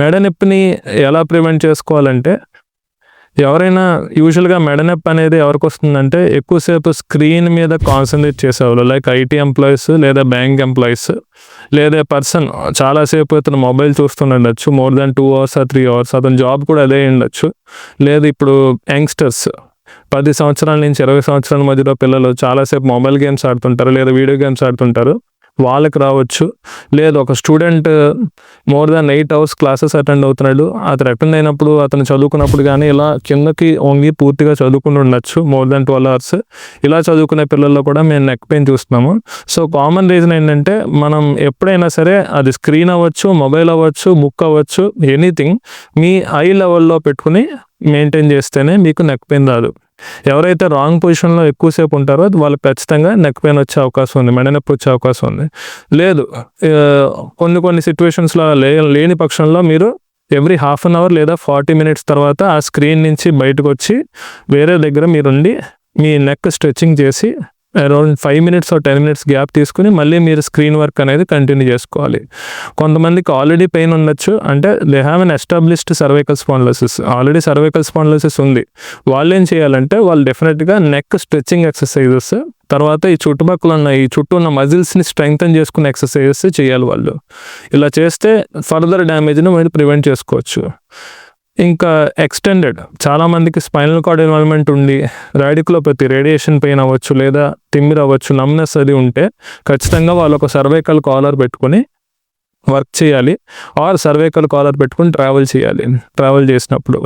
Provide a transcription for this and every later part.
మెడ నొప్పిని ఎలా ప్రివెంట్ చేసుకోవాలంటే ఎవరైనా యూజువల్గా మెడ నొప్పి అనేది ఎవరికి వస్తుందంటే ఎక్కువసేపు స్క్రీన్ మీద కాన్సన్ట్రేట్ చేసేవాళ్ళు. లైక్ ఐటీ ఎంప్లాయీస్ లేదా బ్యాంక్ ఎంప్లాయీస్ లేదా పర్సన్ చాలాసేపు అతను మొబైల్ చూస్తుండొచ్చు. మోర్ దాన్ టూ అవర్స్ ఆ త్రీ అవర్స్ అతని జాబ్ కూడా అదే ఉండొచ్చు. లేదా ఇప్పుడు యంగ్స్టర్స్ పది సంవత్సరాల నుంచి ఇరవై సంవత్సరాల మధ్యలో పిల్లలు చాలాసేపు మొబైల్ గేమ్స్ ఆడుతుంటారు లేదా వీడియో గేమ్స్ ఆడుతుంటారు. వాళ్ళకి రావచ్చు. లేదు ఒక student more than eight hours classes attend అవుతున్నాడు. అతను అటెండ్ అయినప్పుడు అతను చదువుకున్నప్పుడు కానీ ఇలా కిందకి ఓన్లీ పూర్తిగా చదువుకుని ఉండొచ్చు మోర్ దాన్ ట్వెల్వ్ అవర్స్. ఇలా చదువుకునే పిల్లల్లో కూడా మేము నెక్ పెయిన్ చూస్తున్నాము. సో కామన్ రీజన్ ఏంటంటే మనం ఎప్పుడైనా సరే అది స్క్రీన్ అవ్వచ్చు మొబైల్ అవ్వచ్చు బుక్ అవ్వచ్చు ఎనీథింగ్ మీ ఐ లెవెల్లో పెట్టుకుని మెయింటైన్ చేస్తేనే మీకు నెక్ పెయిన్ రాదు. ఎవరైతే రాంగ్ పొజిషన్లో ఎక్కువసేపు ఉంటారో వాళ్ళకి ఖచ్చితంగా నెక్ పెయిన్ వచ్చే అవకాశం ఉంది మెడ నొప్పి వచ్చే అవకాశం ఉంది. లేదు కొన్ని కొన్ని సిచ్యువేషన్స్లో లే లేని పక్షంలో మీరు ఎవ్రీ హాఫ్ అన్ అవర్ లేదా ఫార్టీ మినిట్స్ తర్వాత ఆ స్క్రీన్ నుంచి బయటకు వచ్చి వేరే దగ్గర మీరుండి మీ నెక్ స్ట్రెచ్చింగ్ చేసి around five minutes ten minutes gap తీసుకుని మళ్ళీ మీరు స్క్రీన్ వర్క్ అనేది కంటిన్యూ చేసుకోవాలి. కొంతమందికి ఆల్రెడీ పెయిన్ ఉండొచ్చు. అంటే they have an established cervical spondylosis already cervical spondylosis ఉంది. వాళ్ళు ఏం చేయాలంటే వాళ్ళు డెఫినెట్గా నెక్ స్ట్రెచ్చింగ్ ఎక్సర్సైజెస్ తర్వాత ఈ చుట్టుపక్కల ఉన్న ఈ చుట్టూ ఉన్న మజిల్స్ని స్ట్రెంగ్తన్ చేసుకునే ఎక్సర్సైజెస్ చేయాలి వాళ్ళు. ఇలా చేస్తే ఫర్దర్ డ్యామేజ్ని మీరు ప్రివెంట్ చేసుకోవచ్చు. ఇంకా ఎక్స్టెండెడ్ చాలా మందికి స్పైనల్ కార్డ్ ఇన్వాల్వ్మెంట్ ఉండి రాడికులోపతి రేడియేషన్ పెయిన్ అవ్వచ్చు లేదా తిమ్మిరి అవ్వచ్చు నమ్నెస్ అది ఉంటే ఖచ్చితంగా వాళ్ళు ఒక సర్వైకల్ కాలర్ పెట్టుకొని వర్క్ చేయాలి ఆర్ సర్వేకల్ కాలర్ పెట్టుకుని ట్రావెల్ చేయాలి ట్రావెల్ చేసినప్పుడు.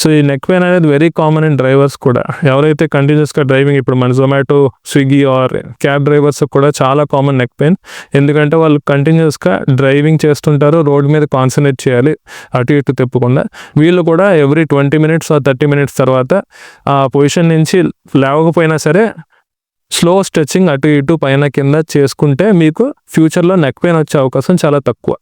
సో ఈ నెక్ పెయిన్ అనేది వెరీ కామన్ ఇన్ డ్రైవర్స్ కూడా. ఎవరైతే కంటిన్యూస్గా డ్రైవింగ్ ఇప్పుడు మన Zomato Swiggy or cab drivers కూడా చాలా కామన్ నెక్ పెయిన్. ఎందుకంటే వాళ్ళు కంటిన్యూస్గా డ్రైవింగ్ చేస్తుంటారు రోడ్ మీద కాన్సన్ట్రేట్ చేయాలి అటు ఇటు తిప్పకుండా. వీళ్ళు కూడా every twenty minutes or thirty minutes తర్వాత ఆ పొజిషన్ నుంచి లేవకపోయినా సరే స్లో స్ట్రెచ్చింగ్ అటు ఇటు పైన కింద చేసుకుంటే మీకు ఫ్యూచర్లో నెక్ పెయిన్ వచ్చే అవకాశం చాలా తక్కువ.